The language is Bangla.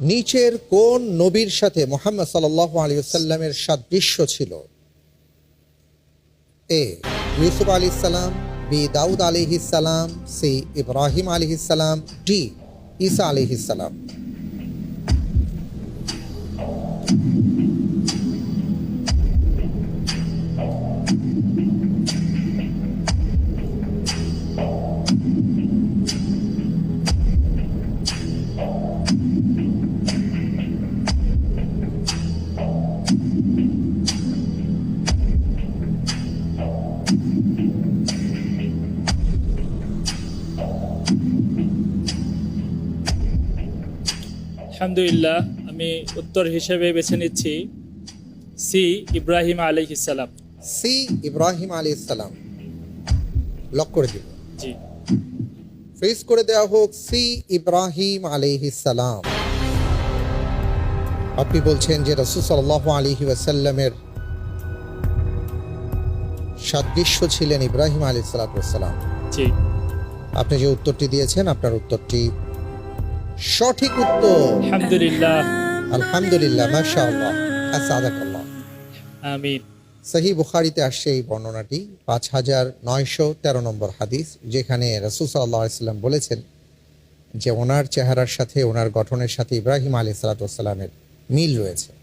নিচের কোন নবীর সাথে মোহাম্মদ সাল্লাহ আলী সাল্লামের সাদৃশ্য ছিল? A, Yusuf Ali Salam, B, Daud Ali C, Ibrahim Ali Salam, D, Isa Ali সালাম। আলহামদুলিল্লাহ আমি উত্তর হিসেবে বেছে নিচ্ছি সি ইব্রাহিম আলাইহিসাল্লাম সি ইব্রাহিম আলী সালাম। লক করে দিব। জি। ফ্রিজ করে দেওয়া হোক সি ইব্রাহিম সালাম। আপনি বলছেন যে রসুল সাল্লাহ আলহি ওয়াসাল্লামের সাদৃশ্য ছিলেন ইব্রাহিম আলী সালাতাম জি। আপনি যে উত্তরটি দিয়েছেন আপনার উত্তরটি সঠিক উত্তর। আলহামদুলিল্লাহ। আলহামদুলিল্লাহ মাশাআল্লাহ। আসাদাকাল্লাহ। আমিন। সহি বুখারিতে আসছে এই বর্ণনাটি পাঁচ হাজার নয়শো তেরো নম্বর হাদিস যেখানে রসুল সাল্লাহ সাল্লাম বলেছেন যে ওনার চেহারার সাথে ওনার গঠনের সাথে ইব্রাহিম আলি সালাতামের মিল রয়েছে।